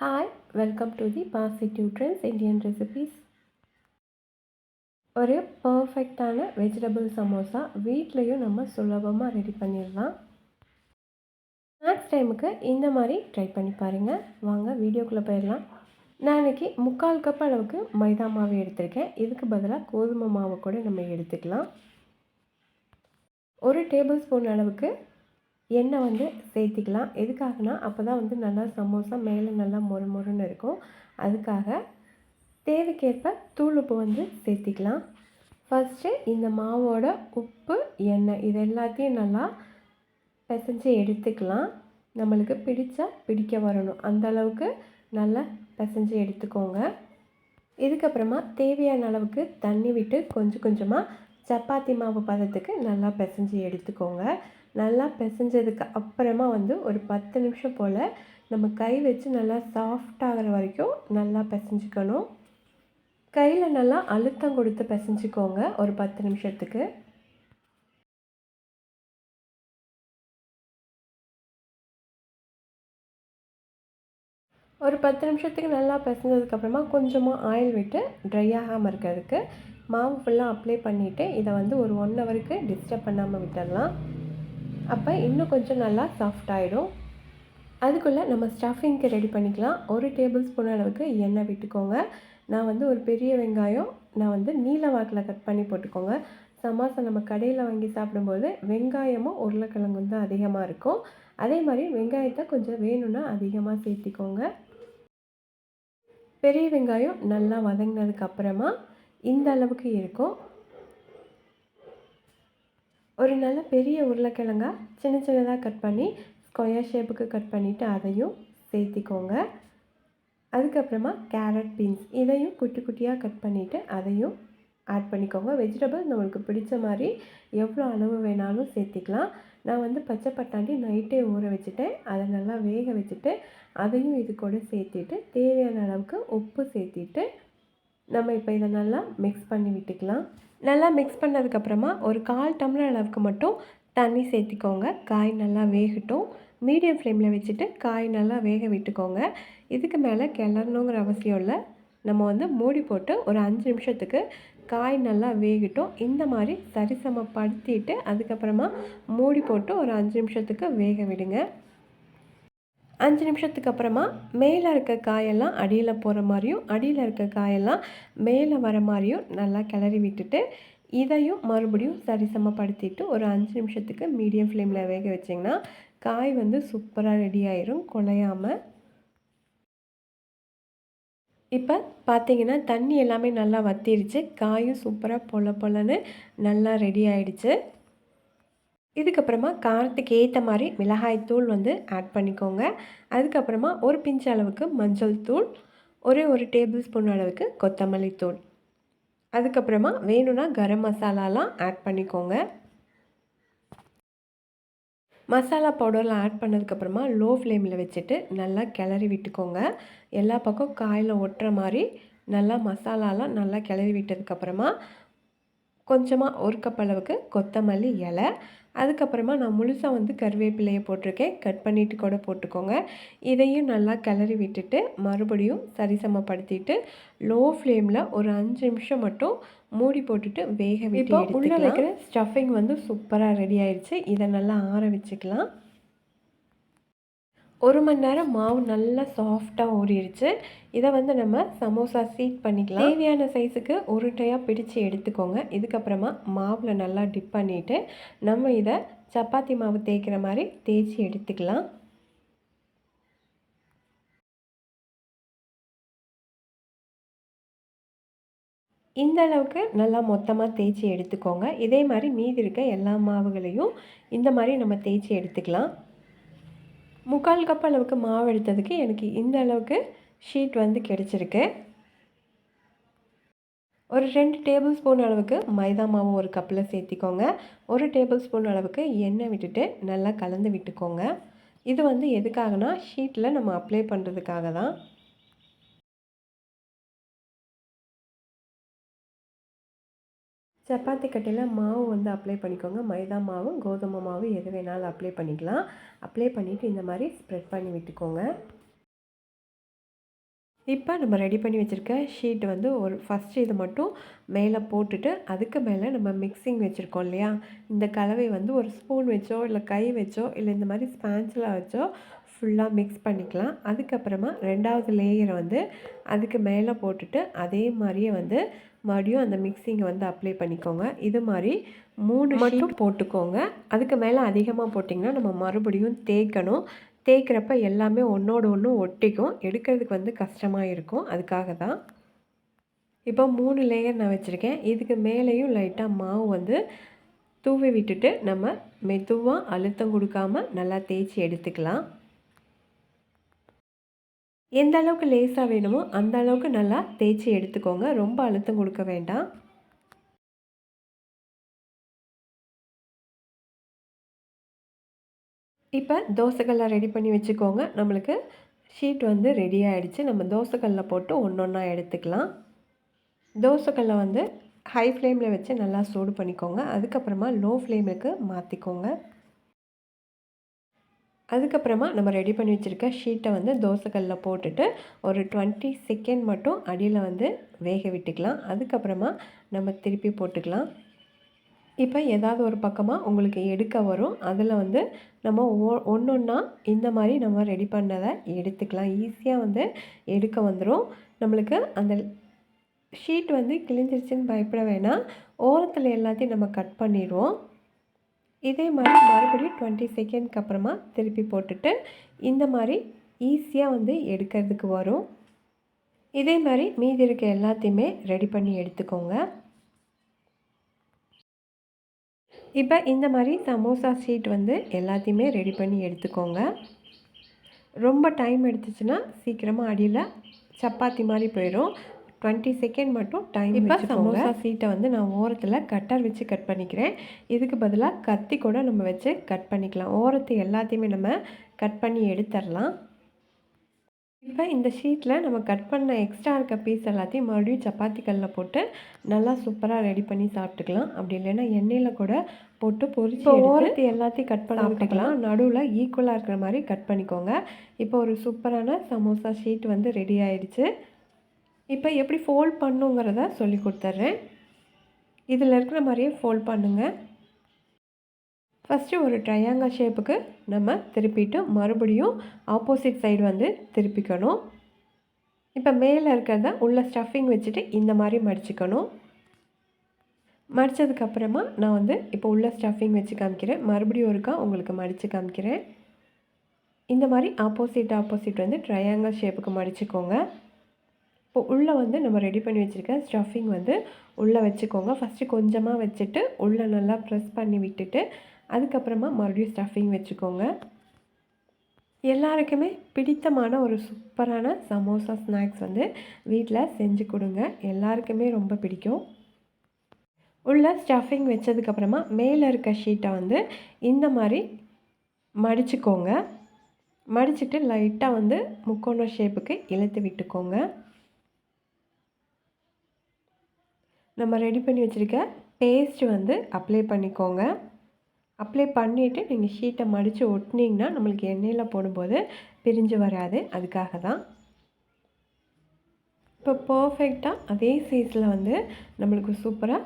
Hi welcome to the positive trends Indian recipes ஒரு பர்ஃபெக்டான vegetable samosa வீட்லேயும் நம்ம சுலபமாக ரெடி பண்ணிடலாம். ஸ்நாக்ஸ் டைமுக்கு இந்த மாதிரி ட்ரை பண்ணி பாருங்கள் வாங்க வீடியோக்குள்ளே போயிடலாம். நான் இன்றைக்கி முக்கால் கப் அளவுக்கு மைதா மாவு எடுத்திருக்கேன். இதுக்கு பதிலாக கோதுமை மாவு கூட நம்ம எடுத்துக்கலாம். ஒரு டேபிள் ஸ்பூன் அளவுக்கு எண்ணெய் வந்து சேர்த்திக்கலாம். எதுக்காகனா அப்போ தான் வந்து நல்லா சமோசா மேலே நல்லா மொறு மொறுன்னு இருக்கும். அதுக்காக தேவைக்கேற்ப தூள் உப்பு வந்து சேர்த்திக்கலாம். ஃபஸ்ட்டு இந்த மாவோட உப்பு எண்ணெய் இது எல்லாத்தையும் நல்லா பிசைஞ்சு எடுத்துக்கலாம். நம்மளுக்கு பிடிச்சா பிடிக்க வரணும். அந்த அளவுக்கு நல்லா பிசைஞ்சு எடுத்துக்கோங்க. இதுக்கப்புறமா தேவையான அளவுக்கு தண்ணி விட்டு கொஞ்சம் கொஞ்சமாக சப்பாத்தி மாவு பதத்துக்கு நல்லா பிசைஞ்சு எடுத்துக்கோங்க. நல்லா பிசைஞ்சதுக்கு அப்புறமா வந்து ஒரு பத்து நிமிஷம் போல் நம்ம கை வச்சு நல்லா சாஃப்டாகிற வரைக்கும் நல்லா பிசைஞ்சிக்கணும். கையில் நல்லா அழுத்தம் கொடுத்து பிசைஞ்சிக்கோங்க ஒரு பத்து நிமிஷத்துக்கு. ஒரு பத்து நிமிஷத்துக்கு நல்லா பிசைஞ்சதுக்கப்புறமா கொஞ்சமாக ஆயில் விட்டு ட்ரை ஆகாமல் இருக்கிறதுக்கு மாவு ஃபுல்லாக அப்ளை பண்ணிவிட்டு இதை வந்து ஒரு ஒன் ஹவருக்கு டிஸ்டர்ப் பண்ணாமல் விட்டுடலாம் அப்போ இன்னும் கொஞ்சம் நல்லா சாஃப்ட் ஆகிடும் அதுக்குள்ளே நம்ம ஸ்டஃபிங்க்கு ரெடி பண்ணிக்கலாம். ஒரு டேபிள் ஸ்பூன் அளவுக்கு எண்ணெய் விட்டுக்கோங்க. நான் வந்து ஒரு பெரிய வெங்காயம் நான் வந்து நீல வாக்கில் கட் பண்ணி போட்டுக்கோங்க. சமாசா நம்ம கடையில் வாங்கி சாப்பிடும்போது வெங்காயமும் உருளைக்கிழங்கும் தான் அதிகமாக இருக்கும். அதே மாதிரி வெங்காயத்தை கொஞ்சம் வேணும்னா அதிகமாக சேர்த்திக்கோங்க. பெரிய வெங்காயம் நல்லா வதங்கினதுக்கு அப்புறமா இந்த அளவுக்கு இருக்கும். ஒரு நல்ல பெரிய உருளைக்கிழங்கா சின்ன சின்னதாக கட் பண்ணி ஸ்கொயர் ஷேப்புக்கு கட் பண்ணிவிட்டு அதையும் சேர்த்திக்கோங்க. அதுக்கப்புறமா கேரட் பீன்ஸ் இதையும் குட்டி குட்டியாக கட் பண்ணிவிட்டு அதையும் ஆட் பண்ணிக்கோங்க. வெஜிடபிள் நம்மளுக்கு பிடிச்ச மாதிரி எவ்வளோ அளவு வேணாலும் சேர்த்திக்கலாம். நான் வந்து பச்சை பட்டாண்டி நைட்டே ஊற வச்சுட்டேன். அதை நல்லா வேக வச்சுட்டு அதையும் இது கூட சேர்த்திட்டு தேவையான அளவுக்கு உப்பு சேர்த்திட்டு நம்ம இப்போ இதை நல்லா மிக்ஸ் பண்ணி விட்டுக்கலாம். நல்லா மிக்ஸ் பண்ணதுக்கப்புறமா ஒரு கால் டம்ளர் அளவுக்கு மட்டும் தண்ணி சேர்த்திக்கோங்க. காய் நல்லா வேகட்டும். மீடியம் ஃப்ளேமில் வச்சுட்டு காய் நல்லா வேக விட்டுக்கோங்க. இதுக்கு மேலே கிளறணுங்கிற அவசியம் இல்லை. நம்ம வந்து மூடி போட்டு ஒரு அஞ்சு நிமிஷத்துக்கு காய் நல்லா வேகட்டும். இந்த மாதிரி சரிசமப்படுத்திட்டு அதுக்கப்புறமா மூடி போட்டு ஒரு அஞ்சு நிமிஷத்துக்கு வேக விடுங்க. அஞ்சு நிமிஷத்துக்கு அப்புறமா மேலே இருக்க காயெல்லாம் அடியில் போகிற மாதிரியும் அடியில் இருக்க காயெல்லாம் மேலே வர மாதிரியும் நல்லா கிளறி விட்டுட்டு இதையும் மறுபடியும் சரிசமப்படுத்திட்டு ஒரு அஞ்சு நிமிஷத்துக்கு மீடியம் ஃப்ளேமில் வேக வச்சிங்கன்னா காய் வந்து சூப்பராக ரெடி ஆயிரும் குலையாமல் இப்போ பார்த்தீங்கன்னா தண்ணி எல்லாமே நல்லா வத்திருச்சு காயும் சூப்பராக பொல பொலன்னு நல்லா ரெடி ஆயிடுச்சு. இதுக்கப்புறமா காரத்துக்கு ஏற்ற மாதிரி மிளகாய் தூள் வந்து ஆட் பண்ணிக்கோங்க. அதுக்கப்புறமா ஒரு பிஞ்ச் அளவுக்கு மஞ்சள் தூள் ஒரே ஒரு டேபிள் ஸ்பூன் அளவுக்கு கொத்தமல்லி தூள். அதுக்கப்புறமா வேணும்னா கரம் மசாலாலாம் ஆட் பண்ணிக்கோங்க. மசாலா பவுடர்லாம் ஆட் பண்ணதுக்கப்புறமா லோ ஃப்ளேமில் வச்சுட்டு நல்லா கிளறி விட்டுக்கோங்க. எல்லா பக்கம் காயில் ஒட்டுற மாதிரி நல்லா மசாலாலாம் நல்லா கிளறி விட்டதுக்கப்புறமா கொஞ்சமாக ஒரு கப் அளவுக்கு கொத்தமல்லி இலை அதுக்கப்புறமா நான் முழுசாக வந்து கருவேப்பிலையை போட்டிருக்கேன். கட் பண்ணிவிட்டு கூட போட்டுக்கோங்க. இதையும் நல்லா கிளறி விட்டுட்டு மறுபடியும் சரிசமப்படுத்திட்டு லோ ஃப்ளேமில் ஒரு அஞ்சு நிமிஷம் மட்டும் மூடி போட்டுட்டு வேக விட்டு உள்ளே வைக்கிற ஸ்டஃபிங் வந்து சூப்பராக ரெடி ஆயிடுச்சு. இதை நல்லா ஆற வச்சுக்கலாம். ஒரு மணி நேரம் மாவு நல்லா சாஃப்டாக ஊறிடுச்சு இதை வந்து நம்ம சமோசா சீட் பண்ணிக்கலாம். தேவையான சைஸுக்கு உருட்டையாக பிடிச்சு எடுத்துக்கோங்க. இதுக்கப்புறமா மாவில் நல்லா டிப் பண்ணிவிட்டு நம்ம இதை சப்பாத்தி மாவு தேய்க்கிற மாதிரி தேய்ச்சி எடுத்துக்கலாம். இந்த அளவுக்கு நல்லா மொத்தமாக தேய்ச்சி எடுத்துக்கோங்க. இதே மாதிரி மீதி இருக்க எல்லா மாவுகளையும் இந்த மாதிரி நம்ம தேய்ச்சி எடுத்துக்கலாம். முக்கால் கப் அளவுக்கு மாவு எடுத்ததுக்கு எனக்கு இந்த அளவுக்கு ஷீட் வந்து கிடச்சிருக்கு. ஒரு ரெண்டு டேபிள் ஸ்பூன் அளவுக்கு மைதா மாவு ஒரு கப்பில் சேர்த்திக்கோங்க. ஒரு டேபிள் ஸ்பூன் அளவுக்கு எண்ணெய் விட்டுட்டு நல்லா கலந்து விட்டுக்கோங்க. இது வந்து எதுக்காகனா ஷீட்டில் நம்ம அப்ளை பண்ணுறதுக்காக தான். சப்பாத்தி கட்டையில் மாவு வந்து அப்ளை பண்ணிக்கோங்க. மைதா மாவு கோதுமை மாவு எது வேணாலும் அப்ளை பண்ணிக்கலாம். அப்ளை பண்ணிவிட்டு இந்த மாதிரி ஸ்ப்ரெட் பண்ணி விட்டுக்கோங்க. இப்போ நம்ம ரெடி பண்ணி வச்சுருக்க ஷீட் வந்து ஒரு ஃபஸ்ட்டு இது மட்டும் மேலே போட்டுட்டு அதுக்கு மேலே நம்ம மிக்சிங் வச்சுருக்கோம் இல்லையா? இந்த கலவை வந்து ஒரு ஸ்பூன் வச்சோ இல்லை கை வச்சோ இல்லை இந்த மாதிரி ஸ்பான்ஸில் வச்சோ ஃபுல்லாக மிக்ஸ் பண்ணிக்கலாம். அதுக்கப்புறமா ரெண்டாவது லேயரை வந்து அதுக்கு மேலே போட்டுட்டு அதே மாதிரியே வந்து மறுபடியும் அந்த மிக்சிங்கை வந்து அப்ளை பண்ணிக்கோங்க. இது மாதிரி மூணு மட்டும் போட்டுக்கோங்க. அதுக்கு மேலே அதிகமாக போட்டிங்கன்னா நம்ம மறுபடியும் தேய்க்கணும். தேய்க்கிறப்ப எல்லாமே ஒன்றோடு ஒன்று ஒட்டிக்கும். எடுக்கிறதுக்கு வந்து கஷ்டமாக இருக்கும். அதுக்காக தான். இப்போ மூணு லேயர் நான் வச்சுருக்கேன். இதுக்கு மேலேயும் லைட்டாக மாவு வந்து தூவி விட்டுட்டு நம்ம மெதுவாக அழுத்தம் கொடுக்காம நல்லா தேய்ச்சி எடுத்துக்கலாம். எந்த அளவுக்கு லேஸாக வேணுமோ அந்த அளவுக்கு நல்லா தேய்ச்சி எடுத்துக்கோங்க. ரொம்ப அழுத்தம் கொடுக்க வேண்டாம். இப்போ தோசைக்கல்லாம் ரெடி பண்ணி வச்சுக்கோங்க. நம்மளுக்கு ஷீட் வந்து ரெடி ஆகிடுச்சு நம்ம தோசைக்கல்ல போட்டு ஒன்று ஒன்றா எடுத்துக்கலாம். தோசைக்கல்லை வந்து ஹை ஃப்ளேமில் வச்சு நல்லா சூடு பண்ணிக்கோங்க. அதுக்கப்புறமா லோ ஃப்ளேமுக்கு மாற்றிக்கோங்க அதுக்கப்புறமா நம்ம ரெடி பண்ணி வச்சுருக்க ஷீட்டை வந்து தோசைக்கல்ல போட்டுட்டு ஒரு டுவெண்ட்டி செகண்ட் மட்டும் அடியில் வந்து வேக விட்டுக்கலாம். அதுக்கப்புறமா நம்ம திருப்பி போட்டுக்கலாம். இப்போ ஏதாவது ஒரு பக்கமாக உங்களுக்கு எடுக்க வரும். அதில் வந்து நம்ம ஒ ஒன்று ஒன்றா இந்த மாதிரி நம்ம ரெடி பண்ணதை எடுத்துக்கலாம். ஈஸியாக வந்து எடுக்க வந்துடும் நம்மளுக்கு அந்த ஷீட் வந்து கிழிஞ்சிருச்சுன்னு பயப்பட வேணாம். ஓரத்தில் எல்லாத்தையும் நம்ம கட் பண்ணிடுவோம். இதே மாதிரி மறுபடியும் டுவெண்ட்டி செகண்ட்க்கு அப்புறமா திருப்பி போட்டுட்டு இந்த மாதிரி ஈஸியாக வந்து எடுக்கிறதுக்கு வரும். இதே மாதிரி மீதி இருக்க எல்லாத்தையுமே ரெடி பண்ணி எடுத்துக்கோங்க. இப்போ இந்த மாதிரி சமோசா ஷீட் வந்து எல்லாத்தையுமே ரெடி பண்ணி எடுத்துக்கோங்க. ரொம்ப டைம் எடுத்துச்சுன்னா சீக்கிரமாக அடியில் சப்பாத்தி மாதிரி போயிடும் டுவெண்ட்டி செகண்ட் மட்டும் டைம் இப்போ சமோசா சீட்டை வந்து நான் ஓரத்தில் கட்டர் வச்சு கட் பண்ணிக்கிறேன். இதுக்கு பதிலாக கத்தி கூட நம்ம வச்சு கட் பண்ணிக்கலாம். ஓரத்து எல்லாத்தையுமே நம்ம கட் பண்ணி எடுத்துடலாம். இப்போ இந்த ஷீட்டில் நம்ம கட் பண்ண எக்ஸ்ட்ரா இருக்க பீஸ் எல்லாத்தையும் மறுபடியும் சப்பாத்தி கல்லில் போட்டு நல்லா சூப்பராக ரெடி பண்ணி சாப்பிட்டுக்கலாம். அப்படி இல்லைன்னா எண்ணெயில் கூட போட்டு பொரிச்சு ஓரத்து எல்லாத்தையும் கட் பண்ணி சாப்பிட்டுக்கலாம். நடுவில் ஈக்குவலாக இருக்கிற மாதிரி கட் பண்ணிக்கோங்க. இப்போ ஒரு சூப்பரான சமோசா ஷீட் வந்து ரெடி ஆயிடுச்சு. இப்போ எப்படி ஃபோல்ட் பண்ணுங்கிறத சொல்லி கொடுத்துட்றேன் இதில் இருக்கிற மாதிரியே ஃபோல்ட் பண்ணுங்கள் ஃபஸ்ட்டு ஒரு ட்ரையாங்கல் ஷேப்புக்கு நம்ம திருப்பிட்டு மறுபடியும் ஆப்போசிட் சைடு வந்து திருப்பிக்கணும். இப்போ மேலே இருக்கிறத உள்ள ஸ்டஃபிங் வச்சுட்டு இந்த மாதிரி மடிச்சுக்கணும். மடித்ததுக்கப்புறமா நான் வந்து இப்போ உள்ள ஸ்டஃபிங் வச்சு காமிக்கிறேன். மறுபடியும் ஒருக்கா உங்களுக்கு மடித்து காமிக்கிறேன். இந்த மாதிரி ஆப்போசிட் ஆப்போசிட் வந்து ட்ரையாங்கல் ஷேப்புக்கு மடிச்சுக்கோங்க. இப்போ உள்ளே வந்து நம்ம ரெடி பண்ணி வச்சுருக்க ஸ்டஃபிங் வந்து உள்ளே வச்சுக்கோங்க. ஃபஸ்ட்டு கொஞ்சமாக வச்சுட்டு உள்ளே நல்லா ப்ரெஸ் பண்ணி விட்டுட்டு அதுக்கப்புறமா மறுபடியும் ஸ்டஃபிங் வச்சுக்கோங்க. எல்லாருக்குமே பிடித்தமான ஒரு சூப்பரான சமோசா ஸ்நாக்ஸ் வந்து வீட்டில் செஞ்சு கொடுங்க. எல்லாருக்குமே ரொம்ப பிடிக்கும். உள்ள ஸ்டஃபிங் வச்சதுக்கப்புறமா மேலே இருக்க ஷீட்டை வந்து இந்த மாதிரி மடிச்சுக்கோங்க. மடிச்சுட்டு லைட்டாக வந்து முக்கோண ஷேப்புக்கு இழுத்து விட்டுக்கோங்க. நம்ம ரெடி பண்ணி வச்சுருக்க பேஸ்ட் வந்து அப்ளை பண்ணிக்கோங்க. அப்ளை பண்ணிவிட்டு நீங்கள் ஷீட்டை மடித்து ஒட்டினீங்கன்னா நம்மளுக்கு எண்ணெயில் போடும்போது பிரிஞ்சு வராது. அதுக்காக தான் இப்போ பர்ஃபெக்டாக அதே சைஸில் வந்து நம்மளுக்கு சூப்பராக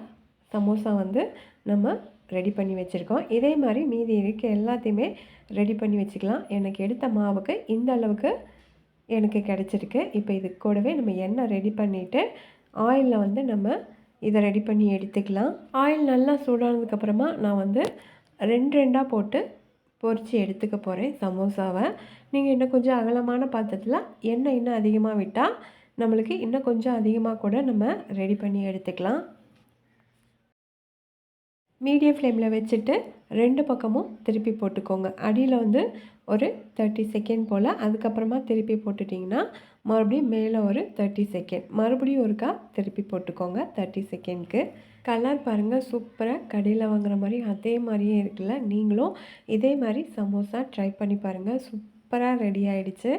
சமோசா வந்து நம்ம ரெடி பண்ணி வச்சுருக்கோம். இதே மாதிரி மீதி இருக்க எல்லாத்தையுமே ரெடி பண்ணி வச்சுக்கலாம். எனக்கு எடுத்த மாவுக்கு இந்த அளவுக்கு எனக்கு கிடச்சிருக்கு. இப்போ இது கூடவே நம்ம எண்ணெய் ரெடி பண்ணிவிட்டு ஆயிலில் வந்து நம்ம இதை ரெடி பண்ணி எடுத்துக்கலாம். ஆயில் நல்லா சூடானதுக்கப்புறமா நான் வந்து ரெண்டு ரெண்டாக போட்டு பொறிச்சு எடுத்துக்க போகிறேன் சமோசாவை. நீங்கள் இன்னும் கொஞ்சம் அகலமான பாத்திரத்தில் எண்ணெய் இன்னும் அதிகமாக விட்டால் நம்மளுக்கு இன்னும் கொஞ்சம் அதிகமாக கூட நம்ம ரெடி பண்ணி எடுத்துக்கலாம். மீடியம் ஃப்ளேமில் வச்சுட்டு ரெண்டு பக்கமும் திருப்பி போட்டுக்கோங்க. அடியில் வந்து ஒரு தேர்ட்டி செகண்ட் போல் அதுக்கப்புறமா திருப்பி போட்டுட்டிங்கன்னா மறுபடியும் மேலே ஒரு தேர்ட்டி செகண்ட் மறுபடியும் ஒருக்கா திருப்பி போட்டுக்கோங்க தேர்ட்டி செகண்ட்க்கு கலர் பாருங்கள் சூப்பராக கடையில் வாங்குற மாதிரி அதே மாதிரியே இருக்குல்ல? நீங்களும் இதே மாதிரி சமோசா ட்ரை பண்ணி பாருங்கள் சூப்பராக ரெடி ஆகிடுச்சு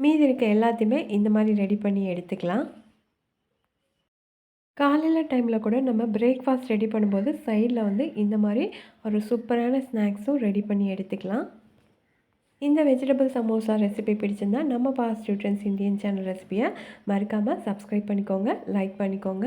மீதி இருக்க எல்லாத்தையுமே இந்த மாதிரி ரெடி பண்ணி எடுத்துக்கலாம். காலையில் டைமில் கூட நம்ம பிரேக்ஃபாஸ்ட் ரெடி பண்ணும்போது சைடில் வந்து இந்த மாதிரி ஒரு சூப்பரான ஸ்நாக்ஸும் ரெடி பண்ணி எடுத்துக்கலாம். இந்த வெஜிடபிள் சமோசா ரெசிபி பிடிச்சிருந்தா நம்ம பாஸ்ட் ட்ரெண்ட்ஸ் இந்தியன் சேனல் ரெசிபியை மறக்காமல் சப்ஸ்கிரைப் பண்ணிக்கோங்க லைக் பண்ணிக்கோங்க.